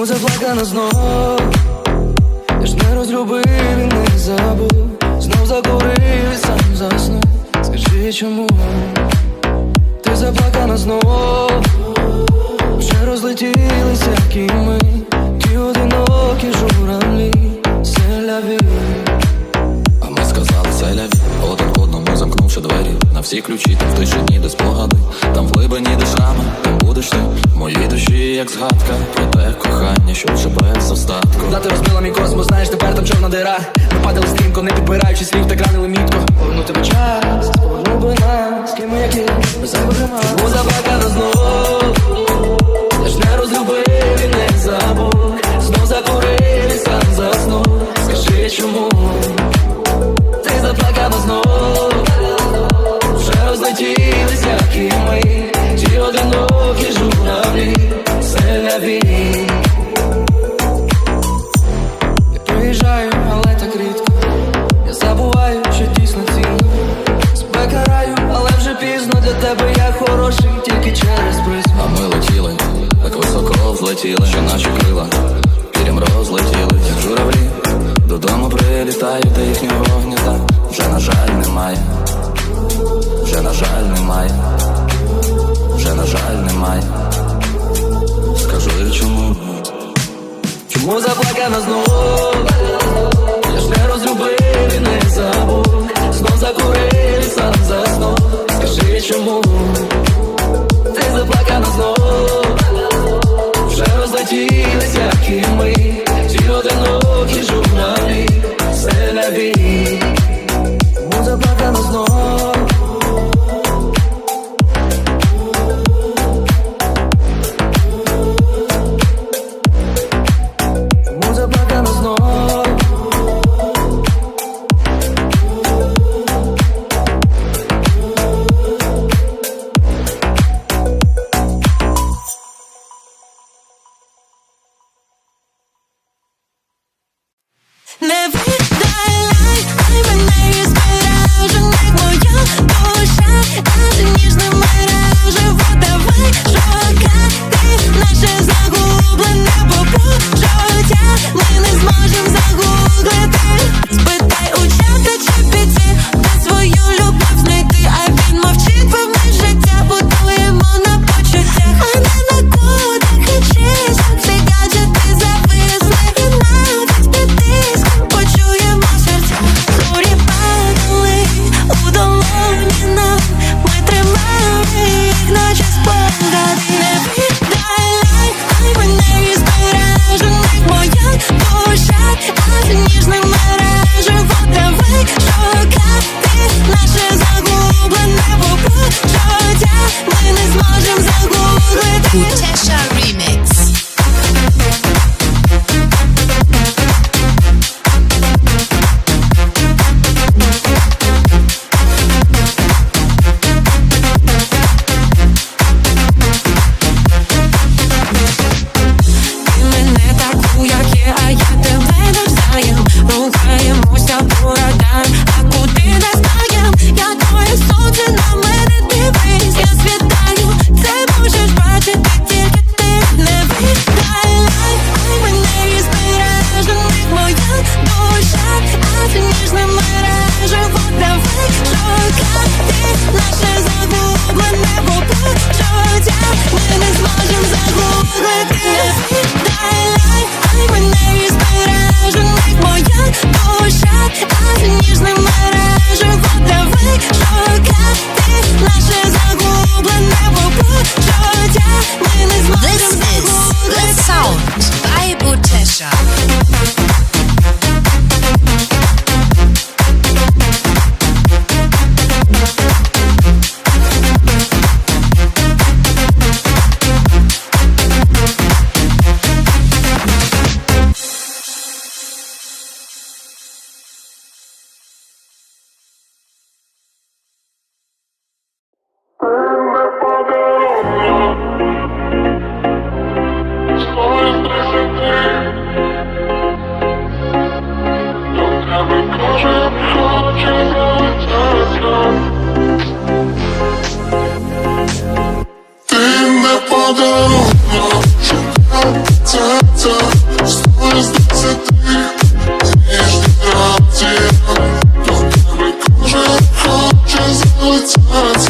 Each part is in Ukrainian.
Чому заплакана знов? Я ж не розлюбив і не забув. Знов закурив і сам заснув. Скажи чому ти заплакана знов? Вже розлетілися кіми. Ті одинокі журавлі. Селяві замкнувши двері на всі ключі, там в тишині, де спогади, там в глибині де там будеш ти. В моїй душі, як згадка про те кохання, що живе з остатку. Ти розбила мій космос, знаєш, тепер там чорна дира. Ми падали стрімко, не підбираючи слів, так ранили мітко Повернути би час, повернув би нас, ким ми які, без забажима Чому заплакана знов? Я ж не розлюбив і не забув. Знов закурив і сам заснув. Скажи чому? Ти заплакана знов Вже розлетілися кими Ті одинокі журавлі Селяві я Чому заплакана знову? Я ж не розлюбив і не забув Знов закурив сам заснув Скажи чому? Ти заплакана знов It's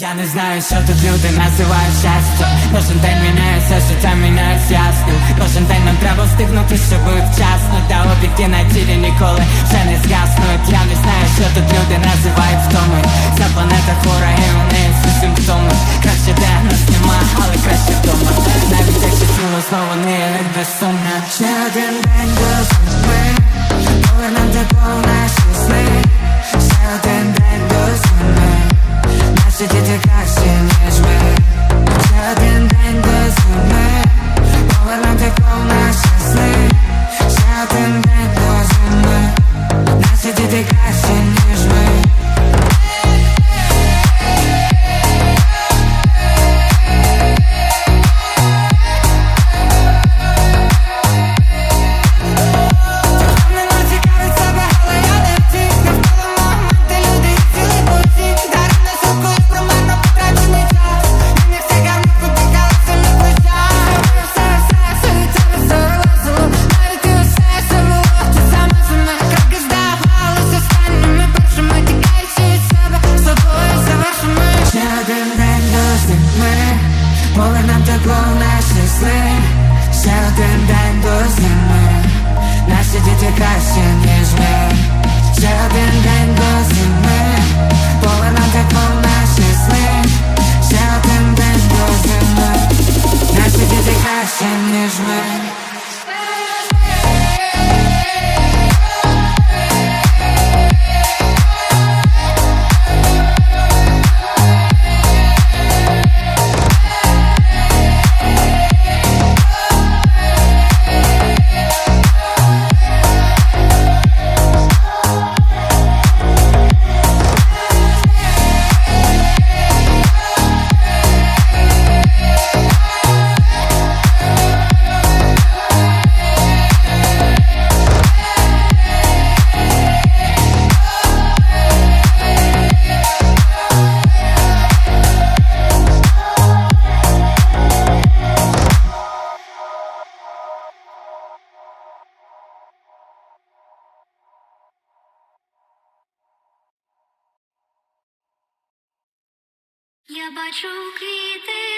Я не знаю, що тут люди називають щастя. Кожен день міняється, життя міняється ясно Кожен день нам треба встигнути, щоб вчасно. Та обіки на тілі ніколи вже не згаснуть. Я не знаю, що тут люди називають втоми. Ця планета хора і у неї всі симптоми. Краще де нас нема, але краще вдома. Навіть якщо снуло знову не безсумно. Ще один день. बचोगे तेरे